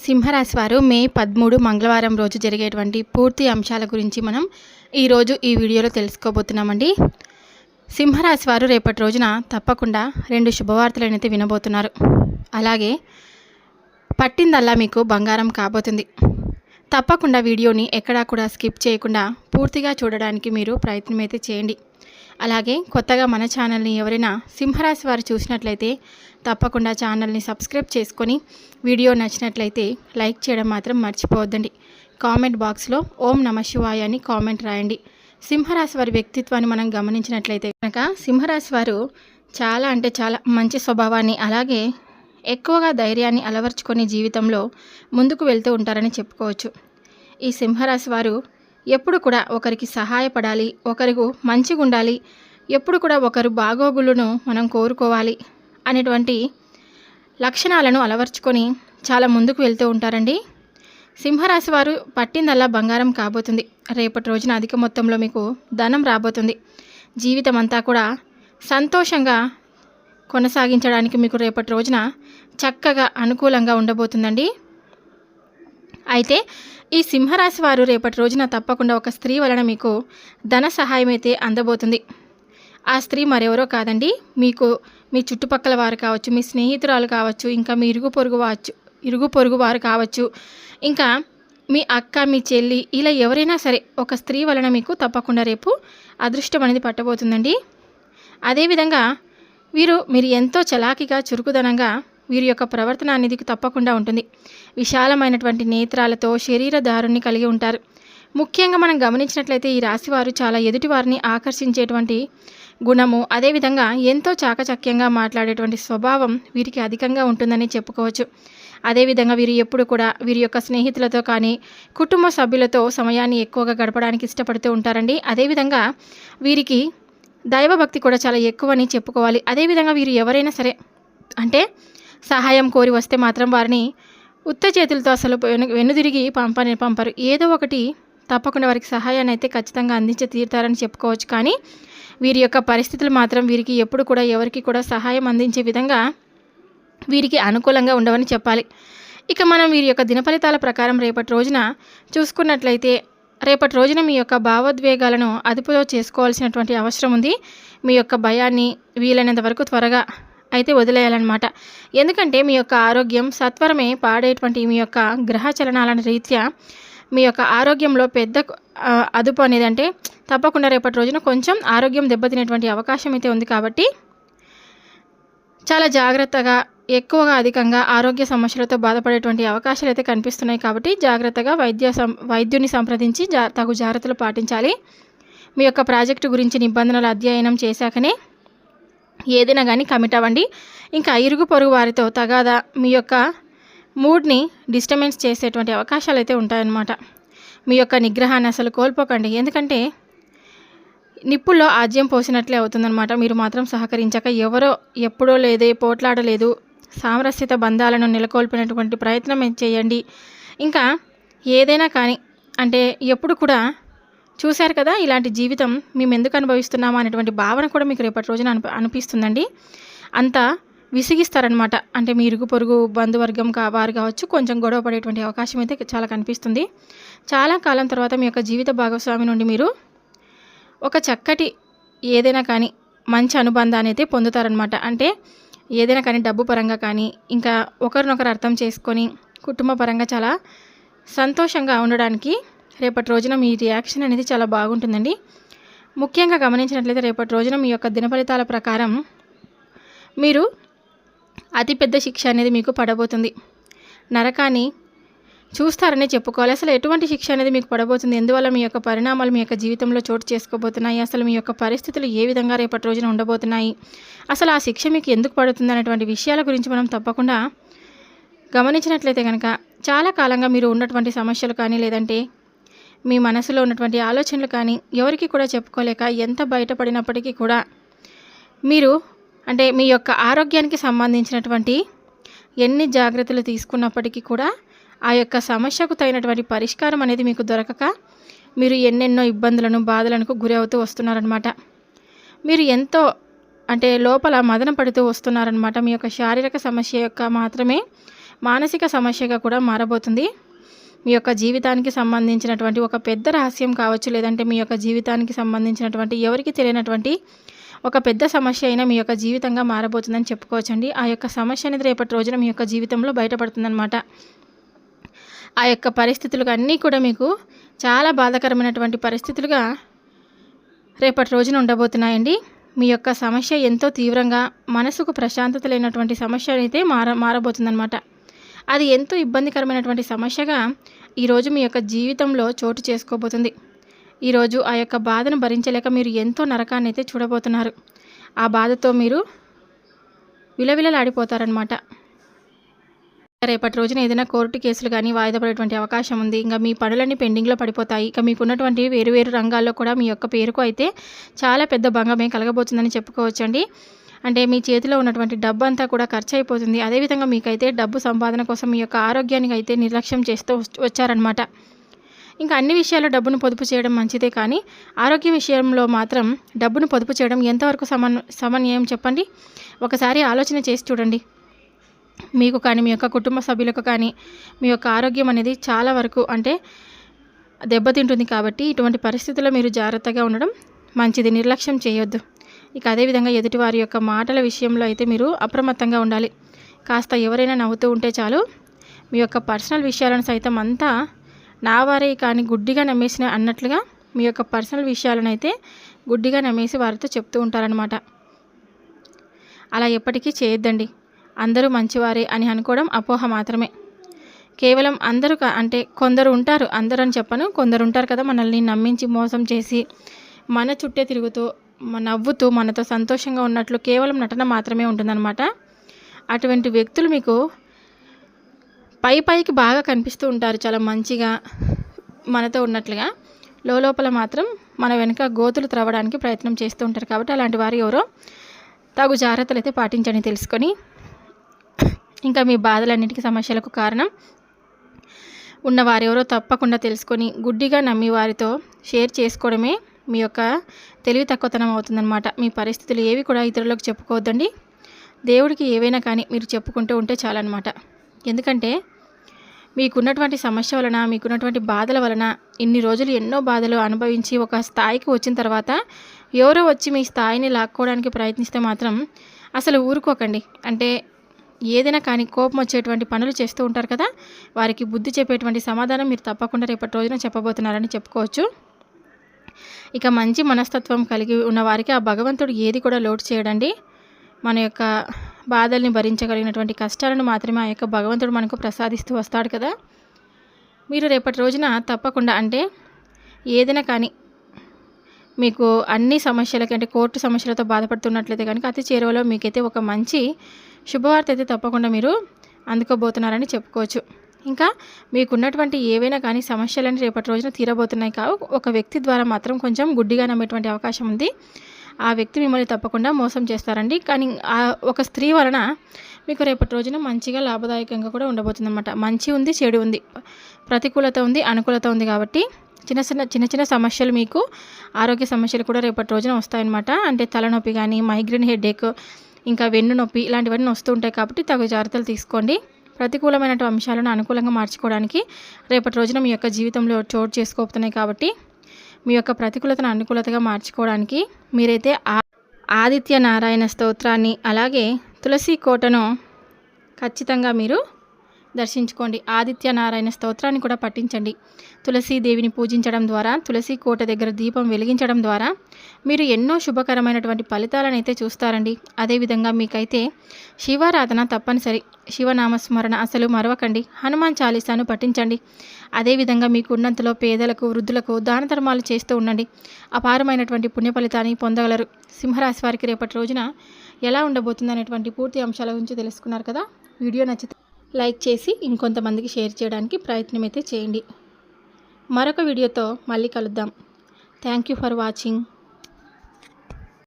సింహరాశి వారు మే పదమూడు మంగళవారం రోజు జరిగేటువంటి పూర్తి అంశాల గురించి మనం ఈరోజు ఈ వీడియోలో తెలుసుకోబోతున్నామండి. సింహరాశి వారు రేపటి రోజున తప్పకుండా రెండు శుభవార్తలనైతే అయితే వినబోతున్నారు. అలాగే పట్టిందల్లా మీకు బంగారం కాబోతుంది. తప్పకుండా వీడియోని ఎక్కడా కూడా స్కిప్ చేయకుండా పూర్తిగా చూడడానికి మీరు ప్రయత్నం అయితే చేయండి. అలాగే కొత్తగా మన ఛానల్ని ఎవరైనా సింహరాశి వారు చూసినట్లయితే తప్పకుండా ఛానల్ని సబ్స్క్రైబ్ చేసుకొని వీడియో నచ్చినట్లయితే లైక్ చేయడం మాత్రం మర్చిపోవద్దండి. కామెంట్ బాక్స్లో ఓం నమ శివాయ అని కామెంట్ రాయండి. సింహరాశి వారి వ్యక్తిత్వాన్ని మనం గమనించినట్లయితే కనుక సింహరాశి వారు చాలా అంటే చాలా మంచి స్వభావాన్ని అలాగే ఎక్కువగా ధైర్యాన్ని అలవర్చుకొని జీవితంలో ముందుకు వెళ్తూ ఉంటారని చెప్పుకోవచ్చు. ఈ సింహరాశి వారు ఎప్పుడు కూడా ఒకరికి సహాయపడాలి ఒకరికి మంచిగా ఉండాలి ఎప్పుడు కూడా ఒకరు బాగోగులను మనం కోరుకోవాలి అనేటువంటి లక్షణాలను అలవర్చుకొని చాలా ముందుకు వెళ్తూ ఉంటారండి. సింహరాశి వారు పట్టిందల్లా బంగారం కాబోతుంది. రేపటి రోజున అధిక మొత్తంలో మీకు ధనం రాబోతుంది. జీవితం అంతా కూడా సంతోషంగా కొనసాగించడానికి మీకు రేపటి రోజున చక్కగా అనుకూలంగా ఉండబోతుందండి. అయితే ఈ సింహరాశి వారు రేపటి రోజున తప్పకుండా ఒక స్త్రీ వలన మీకు ధన సహాయం అయితే అందబోతుంది. ఆ స్త్రీ మరెవరో కాదండి మీకు మీ చుట్టుపక్కల వారు కావచ్చు మీ స్నేహితురాలు కావచ్చు ఇంకా మీ ఇరుగు పొరుగు వచ్చు ఇరుగు పొరుగు వారు కావచ్చు ఇంకా మీ అక్క మీ చెల్లి ఇలా ఎవరైనా సరే ఒక స్త్రీ వలన మీకు తప్పకుండా రేపు అదృష్టం అనేది పట్టబోతుందండి. అదేవిధంగా వీరు మీరు ఎంతో చలాకిగా చురుకుదనంగా వీరి యొక్క ప్రవర్తన అనేది తప్పకుండా ఉంటుంది. విశాలమైనటువంటి నేత్రాలతో శరీర దారుణ్ణి కలిగి ఉంటారు. ముఖ్యంగా మనం గమనించినట్లయితే ఈ రాశి వారు చాలా ఎదుటివారిని ఆకర్షించేటువంటి గుణము అదేవిధంగా ఎంతో చాకచక్యంగా మాట్లాడేటువంటి స్వభావం వీరికి అధికంగా ఉంటుందని చెప్పుకోవచ్చు. అదేవిధంగా వీరు ఎప్పుడు కూడా వీరి యొక్క స్నేహితులతో కానీ కుటుంబ సభ్యులతో సమయాన్ని ఎక్కువగా గడపడానికి ఇష్టపడుతూ ఉంటారండి. అదేవిధంగా వీరికి దైవభక్తి కూడా చాలా ఎక్కువని చెప్పుకోవాలి. అదేవిధంగా వీరు ఎవరైనా సరే అంటే సహాయం కోరి వస్తే మాత్రం వారిని ఉత్త చేతులతో అసలు వెను వెనుదిరిగి పంపని పంపరు. ఏదో ఒకటి తప్పకుండా వారికి సహాయాన్ని అయితే ఖచ్చితంగా అందించి తీరుతారని చెప్పుకోవచ్చు. కానీ వీరి యొక్క పరిస్థితులు మాత్రం వీరికి ఎప్పుడు కూడా ఎవరికి కూడా సహాయం అందించే విధంగా వీరికి అనుకూలంగా ఉండవని చెప్పాలి. ఇక మనం వీరి యొక్క దినఫలితాల ప్రకారం రేపటి రోజున చూసుకున్నట్లయితే రేపటి రోజున మీ యొక్క భావోద్వేగాలను అదుపులో చేసుకోవాల్సినటువంటి అవసరం ఉంది. మీ యొక్క భయాన్ని వీలైనంత వరకు త్వరగా అయితే వదిలేయాలన్నమాట. ఎందుకంటే మీ యొక్క ఆరోగ్యం సత్వరమే పాడేటువంటి మీ యొక్క గ్రహ చలనాల రీత్యా మీ యొక్క ఆరోగ్యంలో పెద్ద అదుపు అనేది అంటే తప్పకుండా రేపటి రోజున కొంచెం ఆరోగ్యం దెబ్బతినేటువంటి అవకాశం అయితే ఉంది కాబట్టి చాలా జాగ్రత్తగా ఎక్కువగా అధికంగా ఆరోగ్య సమస్యలతో బాధపడేటువంటి అవకాశాలు అయితే కనిపిస్తున్నాయి కాబట్టి జాగ్రత్తగా వైద్య సం వైద్యుని సంప్రదించి జా తగు జాగ్రత్తలు పాటించాలి. మీ యొక్క ప్రాజెక్టు గురించి నిబంధనలు అధ్యయనం చేశాకనే ఏదైనా కానీ కమిట్ అవ్వండి. ఇంకా ఇరుగు పొరుగు వారితో తగాదా మీ యొక్క మూడ్ని డిస్టర్బెన్స్ చేసేటువంటి అవకాశాలు అయితే ఉంటాయన్నమాట. మీ యొక్క నిగ్రహాన్ని అసలు కోల్పోకండి. ఎందుకంటే నిప్పుల్లో ఆజ్యం పోసినట్లే అవుతుందన్నమాట. మీరు మాత్రం సహకరించాక ఎవరో ఎప్పుడో లేదే పోట్లాడలేదు. సామరస్యత బంధాలను నెలకొల్పినటువంటి ప్రయత్నం చేయండి. ఇంకా ఏదైనా కానీ అంటే ఎప్పుడు కూడా చూశారు కదా ఇలాంటి జీవితం మేము ఎందుకు అనుభవిస్తున్నామా అనేటువంటి భావన కూడా మీకు రేపటి రోజున అనిప అనిపిస్తుందండి. అంత విసిగిస్తారనమాట అంటే మీ ఇరుగు పొరుగు బంధువర్గం కా వారు కావచ్చు కొంచెం గొడవ పడేటువంటి అవకాశం అయితే చాలా కనిపిస్తుంది. చాలా కాలం తర్వాత మీ యొక్క జీవిత భాగస్వామి నుండి మీరు ఒక చక్కటి ఏదైనా కానీ మంచి అనుబంధాన్ని అయితే పొందుతారనమాట అంటే ఏదైనా కానీ డబ్బు పరంగా కానీ ఇంకా ఒకరినొకరు అర్థం చేసుకొని కుటుంబ పరంగా చాలా సంతోషంగా ఉండడానికి రేపటి రోజున మీ రియాక్షన్ అనేది చాలా బాగుంటుందండి. ముఖ్యంగా గమనించినట్లయితే రేపటి రోజున మీ యొక్క దినఫలితాల ప్రకారం మీరు అతిపెద్ద శిక్ష అనేది మీకు పడబోతుంది. నరకాన్ని చూస్తారనే చెప్పుకోవాలి. అసలు ఎటువంటి శిక్ష అనేది మీకు పడబోతుంది? ఎందువల్ల మీ యొక్క పరిణామాలు మీ యొక్క జీవితంలో చోటు చేసుకోబోతున్నాయి? అసలు మీ యొక్క పరిస్థితులు ఏ విధంగా రేపటి రోజున ఉండబోతున్నాయి? అసలు ఆ శిక్ష మీకు ఎందుకు పడుతుంది అనేటువంటి విషయాల గురించి మనం తప్పకుండా గమనించినట్లయితే కనుక చాలా కాలంగా మీరు ఉన్నటువంటి సమస్యలు కానీ లేదంటే మీ మనసులో ఉన్నటువంటి ఆలోచనలు కానీ ఎవరికి కూడా చెప్పుకోలేక ఎంత బయటపడినప్పటికీ కూడా మీరు అంటే మీ యొక్క ఆరోగ్యానికి సంబంధించినటువంటి ఎన్ని జాగ్రత్తలు తీసుకున్నప్పటికీ కూడా ఆ యొక్క సమస్యకు తగినటువంటి పరిష్కారం అనేది మీకు దొరకక మీరు ఎన్నెన్నో ఇబ్బందులను బాధలకు గురి అవుతూ వస్తున్నారనమాట మీరు ఎంతో అంటే లోపల మదన పడుతూ వస్తున్నారనమాట మీ యొక్క శారీరక సమస్య యొక్క మాత్రమే మానసిక సమస్యగా కూడా మారబోతుంది. మీ యొక్క జీవితానికి సంబంధించినటువంటి ఒక పెద్ద రహస్యం కావచ్చు లేదంటే మీ యొక్క జీవితానికి సంబంధించినటువంటి ఎవరికి తెలియనటువంటి ఒక పెద్ద సమస్య అయినా మీ యొక్క జీవితంగా మారబోతుందని చెప్పుకోవచ్చండి. ఆ యొక్క సమస్య అనేది రేపటి రోజున మీ యొక్క జీవితంలో బయటపడుతుందన్నమాట. ఆ యొక్క పరిస్థితులు అన్నీ కూడా మీకు చాలా బాధాకరమైనటువంటి పరిస్థితులుగా రేపటి రోజున ఉండబోతున్నాయండి. మీ యొక్క సమస్య ఎంతో తీవ్రంగా మనసుకు ప్రశాంతత లేనటువంటి సమస్య అయితే మార మారబోతుందన్నమాట. అది ఎంతో ఇబ్బందికరమైనటువంటి సమస్యగా ఈరోజు మీ యొక్క జీవితంలో చోటు చేసుకోబోతుంది. ఈరోజు ఆ యొక్క బాధను భరించలేక మీరు ఎంతో నరకాన్ని అయితే చూడబోతున్నారు. ఆ బాధతో మీరు విలవిలలాడిపోతారనమాట రేపటి రోజున ఏదైనా కోర్టు కేసులు కానీ వాయిదా పడేటువంటి అవకాశం ఉంది. ఇంకా మీ పనులన్నీ పెండింగ్లో పడిపోతాయి. ఇక మీకున్నటువంటి వేరు వేరు రంగాల్లో కూడా మీ యొక్క పేరుకు అయితే చాలా పెద్ద భంగమే కలగబోతుందని చెప్పుకోవచ్చండి. అంటే మీ చేతిలో ఉన్నటువంటి డబ్బు అంతా కూడా ఖర్చు అయిపోతుంది అదేవిధంగా మీకైతే డబ్బు సంపాదన కోసం మీ యొక్క ఆరోగ్యానికి అయితే నిర్లక్ష్యం చేస్తూ వచ్చారనమాట ఇంకా అన్ని విషయాల్లో డబ్బును పొదుపు చేయడం మంచిదే కానీ ఆరోగ్య విషయంలో మాత్రం డబ్బును పొదుపు చేయడం ఎంతవరకు సమన్ సమన్వయం చెప్పండి? ఒకసారి ఆలోచన చేసి చూడండి. మీకు కానీ మీ యొక్క కుటుంబ సభ్యులకు కానీ మీ యొక్క ఆరోగ్యం అనేది చాలా వరకు అంటే దెబ్బతింటుంది కాబట్టి ఇటువంటి పరిస్థితుల్లో మీరు జాగ్రత్తగా ఉండడం మంచిది. నిర్లక్ష్యం చేయొద్దు. ఇక అదేవిధంగా ఎదుటివారి యొక్క మాటల విషయంలో అయితే మీరు అప్రమత్తంగా ఉండాలి. కాస్త ఎవరైనా నవ్వుతూ ఉంటే చాలు. మీ యొక్క పర్సనల్ విషయాలను సైతం అంతా నా వారే కానీ గుడ్డిగా నమ్మేసిన అన్నట్లుగా మీ యొక్క పర్సనల్ విషయాలను అయితే గుడ్డిగా నమ్మేసి వారితో చెప్తూ ఉంటారనమాట అలా ఎప్పటికీ చేయొద్దండి. అందరూ మంచివారే అని అనుకోవడం అపోహ మాత్రమే. కేవలం అందరూ అంటే కొందరు ఉంటారు అందరూ అని చెప్పను. కొందరు ఉంటారు కదా మనల్ని నమ్మించి మోసం చేసి మన చుట్టే తిరుగుతూ నవ్వుతూ మనతో సంతోషంగా ఉన్నట్లు కేవలం నటన మాత్రమే ఉంటుందన్నమాట. అటువంటి వ్యక్తులు మీకు పై పైకి బాగా కనిపిస్తూ ఉంటారు చాలా మంచిగా మనతో ఉన్నట్లుగా. లోపల మాత్రం మన వెనుక గోతులు త్రవ్వడానికి ప్రయత్నం చేస్తూ ఉంటారు కాబట్టి అలాంటి వారు ఎవరో తగు జాగ్రత్తలు అయితే పాటించని తెలుసుకొని ఇంకా మీ బాధలన్నింటికీ సమస్యలకు కారణం ఉన్నవారెవరో తప్పకుండా తెలుసుకొని గుడ్డిగా నమ్మి వారితో షేర్ చేసుకోవడమే మీ యొక్క తెలివి తక్కువతనం అవుతుందన్నమాట. మీ పరిస్థితులు ఏవి కూడా ఇతరులకు చెప్పుకోవద్దండి. దేవుడికి ఏవైనా కానీ మీరు చెప్పుకుంటూ ఉంటే చాలన్నమాట. ఎందుకంటే మీకున్నటువంటి సమస్య వలన మీకున్నటువంటి బాధల వలన ఇన్ని రోజులు ఎన్నో బాధలు అనుభవించి ఒక స్థాయికి వచ్చిన తర్వాత ఎవరో వచ్చి మీ స్థాయిని లాక్కోవడానికి ప్రయత్నిస్తే మాత్రం అసలు ఊరుకోకండి. అంటే ఏదైనా కానీ కోపం వచ్చేటువంటి పనులు చేస్తూ ఉంటారు కదా వారికి బుద్ధి చెప్పేటువంటి సమాధానం మీరు తప్పకుండా రేపటి రోజున చెప్పబోతున్నారని చెప్పుకోవచ్చు. ఇక మంచి మనస్తత్వం కలిగి ఉన్న వారికి ఆ భగవంతుడు ఏది కూడా లోటు చేయడండి. మన యొక్క బాధల్ని భరించగలిగినటువంటి కష్టాలను మాత్రమే ఆ యొక్క భగవంతుడు మనకు ప్రసాదిస్తూ వస్తాడు కదా. మీరు రేపటి రోజున తప్పకుండా అంటే ఏదైనా కానీ మీకు అన్ని సమస్యలకి అంటే కోర్టు సమస్యలతో బాధపడుతున్నట్లయితే కనుక అతి చేరువలో మీకైతే ఒక మంచి శుభవార్త అయితే తప్పకుండా మీరు అందుకోబోతున్నారని చెప్పుకోవచ్చు. ఇంకా మీకున్నటువంటి ఏవైనా కానీ సమస్యలని రేపటి రోజున తీరబోతున్నాయి కావు. ఒక వ్యక్తి ద్వారా మాత్రం కొంచెం గుడ్డిగా నమ్మేటువంటి అవకాశం ఉంది. ఆ వ్యక్తి మిమ్మల్ని తప్పకుండా మోసం చేస్తారండి. కానీ ఆ ఒక స్త్రీ వలన మీకు రేపటి రోజున మంచిగా లాభదాయకంగా కూడా ఉండబోతుందన్నమాట. మంచి ఉంది చెడు ఉంది. ప్రతికూలత ఉంది అనుకూలత ఉంది కాబట్టి చిన్న చిన్న చిన్న చిన్న సమస్యలు మీకు ఆరోగ్య సమస్యలు కూడా రేపటి రోజున వస్తాయన్నమాట. అంటే తలనొప్పి కానీ మైగ్రేన్ హెడేక్ ఇంకా వెన్ను నొప్పి ఇలాంటివన్నీ వస్తూ ఉంటాయి కాబట్టి తగు జాగ్రత్తలు తీసుకోండి. ప్రతికూలమైన అంశాలను అనుకూలంగా మార్చుకోవడానికి రేపటి రోజున మీ యొక్క జీవితంలో చోటు చేసుకోబోతున్నాయి కాబట్టి మీ యొక్క ప్రతికూలతను అనుకూలతగా మార్చుకోవడానికి మీరైతే ఆదిత్య నారాయణ స్తోత్రాన్ని అలాగే తులసి కోటను ఖచ్చితంగా మీరు దర్శించుకోండి. ఆదిత్య నారాయణ స్తోత్రాన్ని కూడా పఠించండి. తులసీదేవిని పూజించడం ద్వారా తులసి కోట దగ్గర దీపం వెలిగించడం ద్వారా మీరు ఎన్నో శుభకరమైనటువంటి ఫలితాలను అయితే చూస్తారండి. అదేవిధంగా మీకైతే శివారాధన తప్పనిసరి. శివనామస్మరణ అసలు మరవకండి. హనుమాన్ చాలీసాను పఠించండి. అదేవిధంగా మీకు ఉన్నంతలో పేదలకు వృద్ధులకు దాన ధర్మాలు చేస్తూ ఉండండి. అపారమైనటువంటి పుణ్య ఫలితాన్ని పొందగలరు. సింహరాశి వారికి రేపటి రోజున ఎలా ఉండబోతుంది అనేటువంటి పూర్తి అంశాల గురించి తెలుసుకున్నారు కదా. వీడియో నచ్చితే లైక్ చేసి ఇంకొంతమందికి షేర్ చేయడానికి ప్రయత్నం అయితే చేయండి. మరొక వీడియోతో మళ్ళీ కలుద్దాం. Thank you for watching